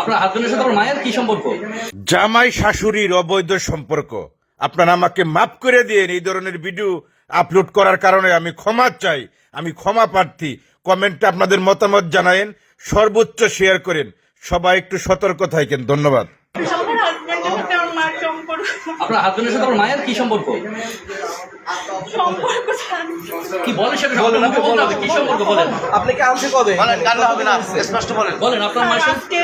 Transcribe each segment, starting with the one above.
আপনার হাজবেন্ডের সাথে আমার মায়ের কি সম্পর্ক? জামাই শাশুড়ির অবৈধ সম্পর্ক। আপনারা আমাকে মাফ করে দিয়ে এই ধরনের ভিডিও আপলোড করার কারণে আমি ক্ষমা চাই আমি ক্ষমা প্রার্থী। কমেন্টে আপনাদের মতামত জানায়েন সর্বোচ্চ শেয়ার করেন। সবাই একটু সতর্ক থাকেন ধন্যবাদ। আমার হাজবেন্ডের সাথে আপনার মায়ের কি সম্পর্ক? সম্পর্ক কি বলেন সেটা বলেন বলতে হবে কি সম্পর্ক বলেন? আপনি কি আনছে কবে? বলেন কান্না হবে না স্পষ্ট বলেন। বলেন আপনার মায়ের সাথে?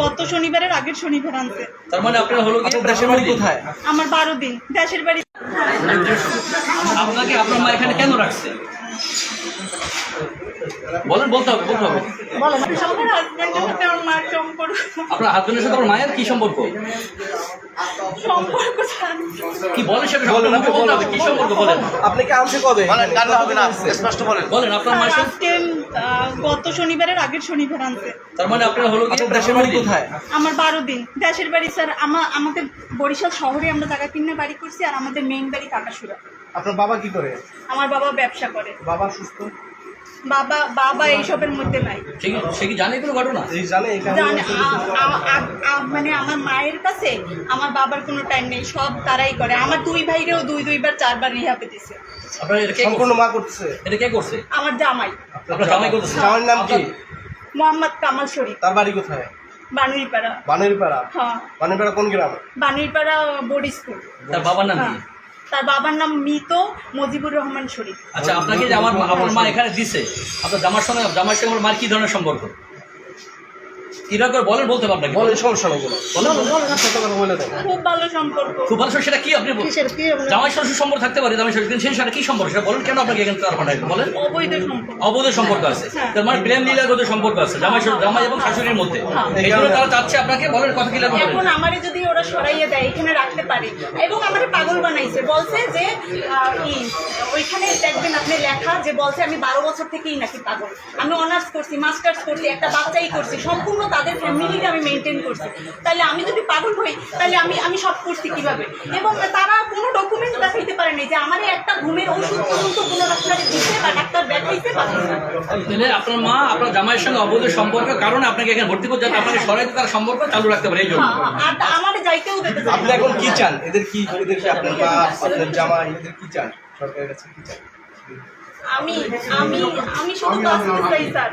গত শনিবারের আগের শনিবার আনতে তার মানে আপনার হলো কি দেশের বাড়ি কোথায়? আমার বারো দিন দেশের বাড়ি। আপনাকে আপনার মা এখানে কেন রাখছে? বলেন বলতে হবে বলতে হবে। আমার হাজবেন্ডের সাথে আমার মার সম্পর্ক? আপনার হাজবেন্ডের সাথে আমার মায়ের কি সম্পর্ক? সম্পর্ক কি বলেন সেটা বলেন বলতে হবে কি সম্পর্ক বলেন। আপনি কি আনছে কবে? বলেন কান্না হবে না স্পষ্ট বলেন। বলেন আপনার মায়ের সাথে গত শনিবারের আগের শনিবার তার মানে আপনার হলো কি দেশের বাড়ি কোথায়? আমার বারো দিন। দেশের বাড়ি স্যার আমার আমাদের বরিশাল শহরে আমরা টাকা কিনে বাড়ি করছি আর আমাদের মেইন বাড়ি কাকাসুরা। আপনার বাবা কি করে? আমার বাবা ব্যবসা করে। বাবা সুস্থ? বাবা বাবা এইসবের মধ্যে নাই। সে কি জানে কোনো ঘটনা? এই জানে মানে আমার মায়ের কাছে আমার বাবার কোনো টাইম নেই সব তারাই করে। আমার দুই ভাইরেও দুই দুইবার চারবার রিহাবে দিছে। আপনার এটা কে সম্পূর্ণ করছে? মা করতেছে এটা কে করছে? আমার জামাই। আপনার জামাই করতেছে জামাইয়ের নাম কি? মোহাম্মদ কামাল শরীফ। তার বাড়ি কোথায়? বানুইপাড়া। বানেরপাড়া হ্যাঁ। বানেরপাড়া কোন গ্রাম? বানুইপাড়া বরিশপুর তার বাবার নাম কি? হ্যাঁ। তার বাবার নাম মৃত মজিবুর রহমান শরীফ। আচ্ছা আপনাকে আমার মা এখানে দিছে, আপনার জামার সঙ্গে জামার সঙ্গে আমার মার কি ধরনের সম্পর্ক? কীরকম করে বলেন বলতে আপনাকে বলেন সমস্যা নেই দেন। খুব ভালো সম্পর্ক। খুব ভালো সেটা কি আপনি বলুন। জামাই শ্বশুর সম্পর্ক থাকতে পারে জামাই শ্বশুর সেই সাথে কি সম্পর্ক? সেটা বলেন কেন আপনাকে এখানে তার পাঠাই বলেন। অবৈধ সম্পর্ক। অবৈধ সম্পর্ক আছে। হ্যাঁ। তার মানে প্রেম সম্পর্ক আছে জামাই শ্বশুর- জামাই এবং শাশুড়ির মধ্যে। এই জন্য তারা চাচ্ছে আপনাকে বলেন কথা কি লাগবে? এখন আমারে যদি ওরা সরাইয়ে দেয় এখানে রাখতে পারে। এবং আমারে পাগল বানাইছে বলছে যে ওইখানে দেখবেন আপনি লেখা যে বলছে আমি বারো বছর থেকেই নাকি পাগল। আমি অনার্স করছি মাস্টার্স করছি একটা বাচ্চাই করছি সম্পূর্ণ তাদের ফ্যামিলিকে আমি মেনটেন করছি। তাহলে আমি যদি পাগল হই তাহলে আমি আমি সব করছি কীভাবে? এবং তারা কোনো ডকুমেন্ট দেখাইতে পারেনি যে আমার একটা ঘুমের ওষুধ পর্যন্ত কোনো ডাক্তারে দিচ্ছে বা ডাক্তার দেখাইতে পারছে না। তাহলে আপনার মা আপনার জামাইয়ের সঙ্গে অবৈধ সম্পর্ক কারণে আপনাকে এখানে ভর্তি করতে যাতে আপনাকে সরাইতে তার সম্পর্ক চালু রাখতে পারে এই জন্য। হ্যাঁ, হ্যাঁ, আর আমার যাইতেও না। আপনি এখন কি চান? এদের কি এদের কি আপনার বাপ আপনার জামাই এদের কি চান? সরকারের কাছে কি চান? আমি আমি আমি শুধু বাঁচতে চাই স্যার।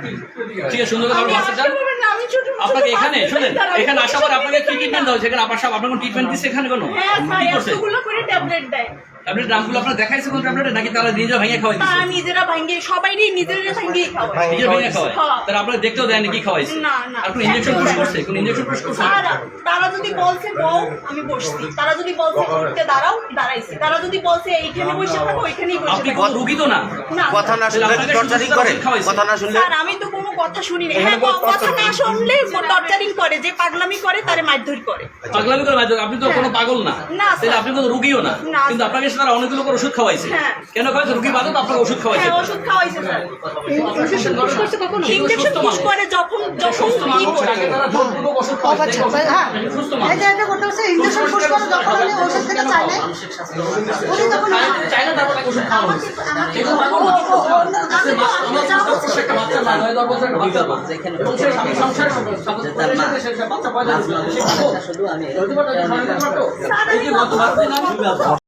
ঠিক আছে সুন্দর আপনি বাঁচতে চান আসতে পারবেন না, আমি ছোট- ছোট আপনাকে এখানে শুনেন এখানে আসার পর আপনাকে কি ট্রিটমেন্ট না। হয়েছে? এখানে আপনার সাহেব আপনার কোনো ট্রিটমেন্ট দিচ্ছে এখানে কোনো? হ্যাঁ কি করছে? এতগুলো করে ট্যাবলেট দেয়। ট্যাবলেট নামগুলো আপনার দেখাইছে কোন ট্যাবলেটে নাকি তারা নিজে ভেঙে খাওয়াই দিচ্ছে তারা নিজেরা ভাঙ্গিয়ে সবাইরই নিজেরা ভাঙ্গিয়ে খাওয়ায়। নিজে ভেঙে খাওয়ায়। হ্যাঁ। তারা আপনারা দেখতেও দেয়নি কি খাওয়াইছে? না, না। আর কোন ইঞ্জেকশন পুশ করছে? কোন ইঞ্জেকশন পুশ করছে? তারা যদি বলছে বউ আমি বসছি। তারা যদি বলছে উঠতে দাঁড়াও দাঁড়াইছি। তারা যদি বলছে এইখানে বসে থাকো ওইখানেই বসে আপনি রুগী তো না? না কথা না শুনলে টর্চারিং করে। কথা না শুনলে স্যার আমি তো কথা শুনি না। হ্যাঁ কথা না। শুনলে টর্চারিং করে যে পাগলামি করে তারে মারধর করে। পাগলামি করে বাধ্য- আপনি তো কোনো পাগল না। না, তাহলে আপনি কোনো রুগীও না। কিন্তু। আপনাকে তারা অনেকগুলো করে ওষুধ খাওয়াইছে। হ্যাঁ। কেন খাওয়াইছে? রুগী বাদে আপনাকে ওষুধ খাওয়াইছে। হ্যাঁ ওষুধ খাওয়াইছে স্যার। ইঞ্জেকশন ইঞ্জেকশন পুশ করে যখন যখন সুস্থ মানুষ করে। আগে তারা জোরপূর্বক ওষুধ খাওয়াইছে। হ্যাঁ। সুস্থ এই যে এটা করতে হচ্ছে ইঞ্জেকশন পুশ করে যখন ওষুধ খেতে না উনি তখন ওষুধ খাওয়ানো হয়েছে। এগুলো পাগল একটা বাচ্চা না, নয় দশ একটা বাচ্চা সংসার করে, সাথে সে সে বাচ্চা পয়দা দিয়েছিল। সে